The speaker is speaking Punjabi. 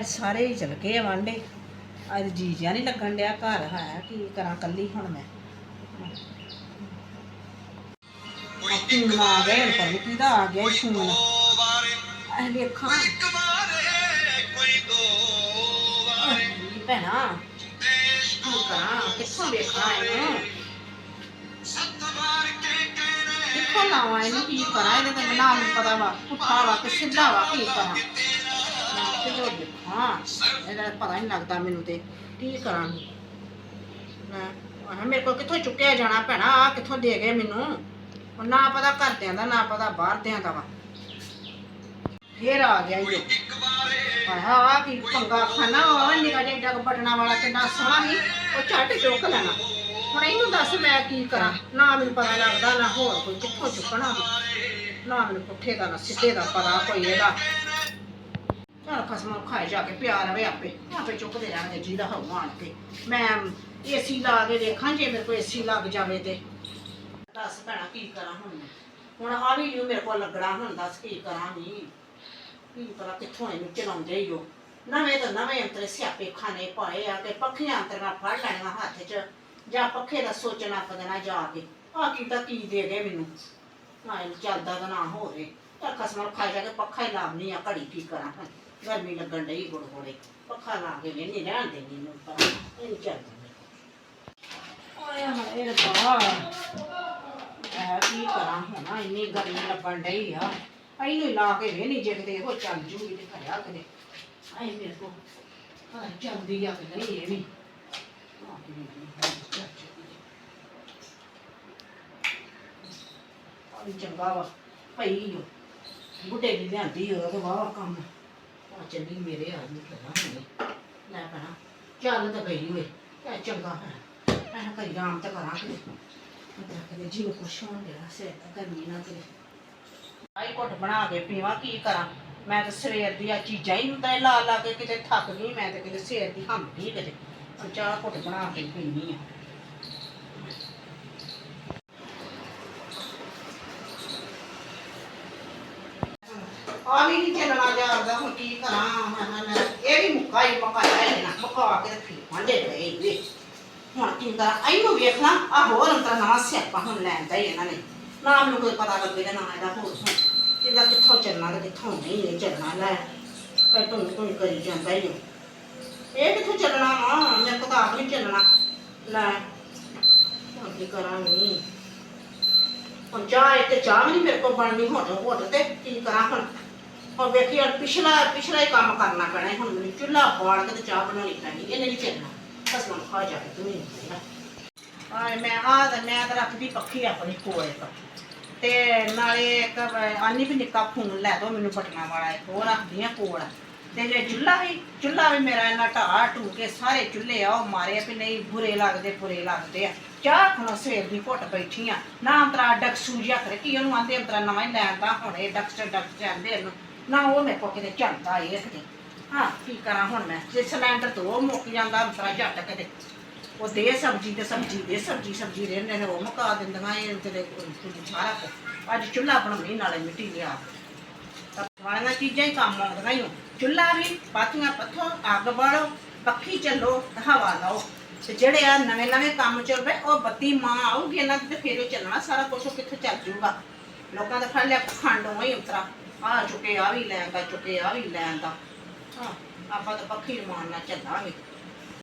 ਅੱਜ ਸਾਰੇ ਹੀ ਚਲ ਗਏ ਆ ਵਾਂਡੇ ਅੱਜ ਜੀ ਜਿਆ ਨਹੀਂ ਲੱਗਣ ਡਿਆ, ਘਰ ਹੈ ਕੀ ਕਰਾਂ ਕੱਲੀ ਹੁਣ ਮੈਂ। ਫੋਨ ਆ ਗਿਆ ਹੁਣ ਪਤਾ ਕਿਹਦਾ ਆ ਗਿਆ ਇਹ ਫੋਨ ਇਹ ਵੇਖਾਂ। ਇਹ ਭੈਣਾ, ਕੀ ਕਰਾਂ, ਕਿੱਥੋਂ ਵੇਖਾਂ ਇਹਨੂੰ? ਕਿੱਥੋਂ ਲਾਵਾਂ ਇਹਨੂੰ, ਕੀ ਕਰਾਂ? ਇਹਦੇ ਤੇ ਨਾ ਮੈਨੂੰ ਪਤਾ ਵਾ, ਪੁੱਠਾ ਵਾ ਕਿ ਸਿੱਧਾ ਵਾ, ਕੀ ਕਰਾਂ? ਮੈਂ ਕਿਹੋ ਦੇਖਾਂ ਇਹਦਾ ਪਤਾ ਨਹੀਂ ਲੱਗਦਾ ਮੈਨੂੰ ਤੇ। ਕੀ ਕਰਾਂ? ਮੈਂ ਮੇਰੇ ਕੋਲ ਕਿੱਥੋਂ ਚੁੱਕਿਆ ਜਾਣਾ ਭੈਣਾ? ਆ ਕਿੱਥੋਂ ਦੇ ਗਏ ਮੈਨੂੰ? ਨਾ ਪਤਾ ਘਰਦਿਆਂ ਦਾ, ਨਾ ਪਤਾ ਬਾਹਰਦਿਆਂ ਦਾ ਵਾ। ਫੇਰ ਆ ਗਿਆ ਇਹ ਆਹਾ ਆ ਕੀ ਪੰਗਾ ਖਾਨਾ ਉਹ ਨਿਕਾ ਜਿਹਾ ਡੱਗ ਬਟਣਾ ਵਾਲਾ ਕਿੰਨਾ ਸੋਹਣਾ ਸੀ। ਉਹ ਝੱਟ ਚੁੱਕ ਲੈਣਾ। ਹੁਣ ਇਹਨੂੰ ਦੱਸ ਮੈਂ ਕੀ ਕਰਾਂ? ਨਾ ਮੈਨੂੰ ਪਤਾ ਲੱਗਦਾ, ਨਾ ਹੋਰ ਕੋਈ ਕਿੱਥੋਂ ਚੁੱਕਣਾ ਨਾ ਮੈਨੂੰ ਪੁੱਠੇ ਦਾ, ਨਾ ਸਿੱਧੇ ਦਾ ਪਤਾ ਕੋਈ ਇਹਦਾ। ਚਲ ਖਸਮਾਂ ਖਾਏ ਜਾ ਕੇ ਪਿਆ ਰਵੇ ਆਪੇ। ਆਪੇ ਚੁੱਕਦੇ ਰਹਿਣਗੇ ਜਿਹਦਾ ਹਵਾ ਆਣ ਕੇ। ਮੈਂ ਏਸੀ ਲਾ ਕੇ ਦੇਖਾਂ, ਜੇ ਮੇਰੇ ਕੋਲ ਏਸੀ ਲੱਗ ਜਾਵੇ ਤੇ। ਦੱਸ ਭੈਣਾ, ਕੀ ਕਰਾਂ ਹੁਣ? ਮੈਂ? ਹੁਣ ਆ ਵੀ ਨੀ ਮੇਰੇ ਕੋਲ ਲੱਗਣਾ ਹੁਣ, ਦੱਸ ਕੀ ਕਰਾਂ ਨਹੀਂ ਕੀ ਪਤਾ ਕਿੱਥੋਂ ਇਹਨੂੰ ਚਲਾਉਂਦੇ ਹੀ ਹੋ ਨਵੇਂ ਤਾਂ ਨਵੇਂ ਅੰਤਰੇ ਸਿਆਪੇ ਖਾਣੇ ਪਾਏ ਆ ਕਿ ਪੱਖੀਆਂ ਅੰਤਰਾਂ ਫੜ ਲੈਣੀਆਂ ਹੱਥ 'ਚ, ਜਾਂ ਪੱਖੇ ਦਾ ਸੋਚਣਾ ਪਦਣਾ ਜਾ ਕੇ। ਆ ਕੀ ਤਾਂ ਕੀ ਦੇ ਗਏ ਮੈਨੂੰ? ਨਾ ਚੱਲਦਾ ਤਾਂ ਨਾ ਹੋਵੇ। ਰੇ ਤਾਂ ਖਸਮਾਂ ਖਾ ਜਾ ਕੇ ਪੱਖਾ ਹੀ ਲਾਉਣੀ ਆ, ਘੜੀ ਕੀ ਕਰਾਂ ਹੁਣ? ਗਰਮੀ ਲੱਗਣ ਡਈ ਗੁੜ ਗੁੜੇ। ਪੱਖਾ ਲਾ ਕੇ ਵੇਂਦੀ ਰਹਿਣ ਦੇ ਮੈਨੂੰ ਪਰ ਨਹੀਂ ਚੱਲਦਾ ਆਇਆ ਹਾਏ ਰੱਬਾ ਇਹ ਕੀ ਕਰਾਂ ਹੁਣ ਇੰਨੀ ਗਰਮੀ ਲੱਗਣ ਡਈ ਆ। ਇਹਨੂੰ ਹੀ ਲਾ ਕੇ ਵੇਹਨੀ ਜੇ ਕਿਤੇ ਇਹੋ ਚੱਲ ਜੂਗੀ ਤੇ ਖੜਿਆ ਕਿਤੇ। ਆਏ ਮੇਰੇ ਕੋ ਆ ਚੱਲਦੀ ਆ ਕਿ ਨਹੀਂ ਇਹ ਵੀ। ਆਹ ਕੀ ਨਹੀਂ, ਚੱਲ ਜੂਗੀ। ਆਹ ਵੀ ਚੰਗਾ ਵਾ। ਪਈ ਓ ਬੁੱਢੇ ਦੀ ਲਿਆਂਦੀ ਉਹ ਤੇ ਵਾਹ ਕੰਮ। ਆ ਚੱਲੀ ਮੇਰੇ ਆ ਨੂੰ ਕਰਾਂ ਹੁਣੇ ਲੈ ਪਣਾ ਚੱਲ ਤਾਂ ਗਈ ਓਏ ਇਹ ਚੰਗਾ ਹੈ ਮੈਂ ਕਰੀ ਰਾਮ ਤਾਂ ਕਰਾਂ ਕਿ ਮੈਂ ਕਦੇ ਜੀ ਨੂੰ ਕੁਛ ਹੋਣ ਦੇਣਾ ਸੇ ਗਰਮੀ ਨਾ ਕਰੇ। ਆਈ ਘੁੱਟ ਬਣਾ ਕੇ ਪੀਵਾਂ, ਕੀ ਕਰਾਂ? ਮੈਂ ਤਾਂ ਸਵੇਰ ਦੀ ਆ ਚੀਜ਼ਾਂ ਹੀ ਹੁੰਦਾ ਲਾ ਲਾ ਕੇ ਕਿਤੇ ਥੱਕ ਗਈ, ਮੈਂ ਤੇ ਕਿਤੇ ਸਵੇਰ ਦੀ ਹੰਮ ਕਿਤੇ। ਚਾਹ ਘੁੱਟ ਬਣਾ ਕੇ ਪੀਣੀ ਆ। ਆ ਵੀ ਨਹੀਂ ਚੱਲਣਾ ਜਾਂਦਾ ਹੁਣ ਕੀ ਕਰਾਂ? ਮੈਂ- ਮੈਂ- ਇਹ ਵੀ ਮੁੱਕਾ ਹੀ ਮੁੱਕਾਇਆ ਹੀ ਨਾ ਮੁੱਕਾ ਕੇ ਰੱਖੀ ਵਾਂਡੇ ਪਏ ਵੇ ਹੁਣ ਕੀ ਕਰਾਂ? ਇਹਨੂੰ ਵੇਖਣਾ ਆ ਹੋਰ ਅੰਤਰ ਨਵਾਂ ਸਿਆਪਾ ਹੁਣ ਲੈਂਦਾ ਹੀ ਇਹਨਾਂ ਨੇ। ਨਾ ਮੈਨੂੰ ਕੋਈ ਪਤਾ ਲੱਗੇਗਾ ਨਾ ਇਹਦਾ ਹੋਰ ਹੁਣ ਇਹਦਾ ਕਿੱਥੋਂ ਚੱਲਣਾ ਤੇ ਕਿੱਥੋਂ ਨਹੀਂ ਨਹੀਂ ਚੱਲਣਾ ਲੈ। ਪੈ ਤੂੰ ਤੂੰ ਕਰੀ ਜਾਂਦਾ ਹੀ ਇਹ ਕਿੱਥੋਂ ਚੱਲਣਾ ਵਾ? ਮੇਰੇ ਕੋਲ ਤਾਂ ਆਪ ਨਹੀਂ ਚੱਲਣਾ। ਲੈ, ਹੁਣ ਕੀ ਕਰਾਂ ਨਹੀਂ ਹੁਣ ਚਾਹ ਇੱਕ ਚਾਹ ਵੀ ਨਹੀਂ ਮੇਰੇ ਕੋਲ ਬਣਨੀ, ਹੁਣ ਹੁਣ ਤੇ ਕੀ ਕਰਾਂ ਹੁਣ? ਹੁਣ ਵੇਖੀ ਹੁਣ ਪਿਛਲਾ ਪਿਛਲਾ ਹੀ ਕੰਮ ਕਰਨਾ ਪੈਣਾ ਹੈ। ਹੁਣ ਮੈਨੂੰ ਚੁੱਲ੍ਹਾ ਬਾਲ ਕੇ ਤੇ ਚਾਹ ਬਣਾਉਣੀ ਪੈਣੀ ਇਹਨੇ ਨਹੀਂ ਚੱਲਣਾ। ਬਸ ਖਾ ਜਾ ਕੇ ਤੂੰ ਨਹੀਂ ਆਏ, ਮੈਂ ਆ ਤੇ ਮੈਂ ਤਾਂ ਰੱਖਦੀ ਪੱਖੀ ਆਪਣੀ ਕੋਲ ਇੱਕ। ਤੇ ਨਾਲੇ ਇੱਕ, ਆਨੀ ਵੀ ਨਿੱਕਾ ਫੋਨ ਲੈ ਦੋ ਮੈਨੂੰ ਬਟਨਾ ਵਾਲਾ ਇੱਕ। ਉਹ ਰੱਖਦੀ ਆ ਕੋਲ। ਤੇ ਜੇ ਚੁੱਲ੍ਹਾ ਵੀ ਚੁੱਲ੍ਹਾ ਵੀ ਮੇਰਾ ਇਹਨਾਂ ਢਾਹ ਢੂ ਕੇ ਸਾਰੇ ਚੁੱਲ੍ਹੇ ਆ, ਉਹ ਮਾਰੇ ਆ ਵੀ ਨਹੀਂ, ਬੁਰੇ ਲੱਗਦੇ ਬੁਰੇ ਲੱਗਦੇ ਆ। ਚਾਹ ਖਣੋ ਸਵੇਰ ਦੀ ਘੁੱਟ ਬੈਠੀ ਆ। ਨਾ ਅੰਤਰਾ ਡਕਸੂ ਜਿਹਾ ਕਰੇ, ਕੀ ਉਹਨੂੰ ਆਂਦੇ ਅੰਤਰਾ ਨਵਾਂ ਹੀ ਲੈਂਦਾ ਹੁਣ ਇਹ ਡਕਸਟਰ ਡਕਸ ਜਾਂਦੇ ਇਹਨੂੰ। ਨਾ ਉਹ ਮੇਰੇ ਕੋਲ ਕਿਤੇ ਝੜਦਾ ਇਹ ਕਿਤੇ। ਹਾਂ ਕੀ ਕਰਾਂ ਹੁਣ ਮੈਂ? ਜੇ ਸਿਲੰਡਰ ਤੋਂ ਉਹ ਮੁੱਕ ਜਾਂਦਾ, ਅੰਤਰਾ ਝੱਟ ਕਿਤੇ। ਉਹ ਦੇ ਸਬਜ਼ੀ ਤੇ ਸਬਜ਼ੀ, ਦੇ ਸਬਜ਼ੀ ਸਬਜ਼ੀ ਰਹਿੰਦੇ ਨੇ ਉਹ ਮੁਕਾ ਦਿੰਦੀਆਂ ਇਹ ਤੇਰੇ ਸਾਰਾ ਕੁਛ। ਅੱਜ ਚੁੱਲ੍ਹਾ ਬਣਾਉਣੀ, ਨਾਲੇ ਮਿੱਟੀ ਲਿਆ। ਵਾਲੀਆਂ ਚੀਜ਼ਾਂ ਹੀ ਕੰਮ ਆਉਂਦੀਆਂ ਹੀ ਚੁੱਲ੍ਹਾ ਵੀ ਪਾਥੀਆਂ ਪੱਥੋ ਅੱਗ ਬਾਲੋ, ਪੱਖੀ ਚੱਲੋ, ਹਵਾ ਲਾਓ। ਤੇ ਜਿਹੜੇ ਆ ਨਵੇਂ ਨਵੇਂ ਕੰਮ ਚੱਲ ਪਏ ਉਹ ਬੱਤੀ ਮਾਂ ਆਊਗੀ, ਇਹਨਾਂ ਤੇ ਫੇਰ ਉਹ ਚੱਲਣਾ, ਸਾਰਾ ਕੁਝ ਉਹ ਕਿੱਥੇ ਚੱਲ ਜੂਗਾ। ਲੋਕਾਂ ਦਾ ਖੜ ਲਿਆ ਪਖੰਡ ਹੀ ਉਤਰਾ। ਆ ਚੁੱਕੇ ਆ ਵੀ ਲੈਣ ਦਾ, ਚੁੱਕੇ ਆ ਵੀ ਲੈਣ ਦਾ। ਆਪਾਂ ਤਾਂ ਪੱਖੀ ਮਾਰਨਾ ਚੱਲਾਂਗੇ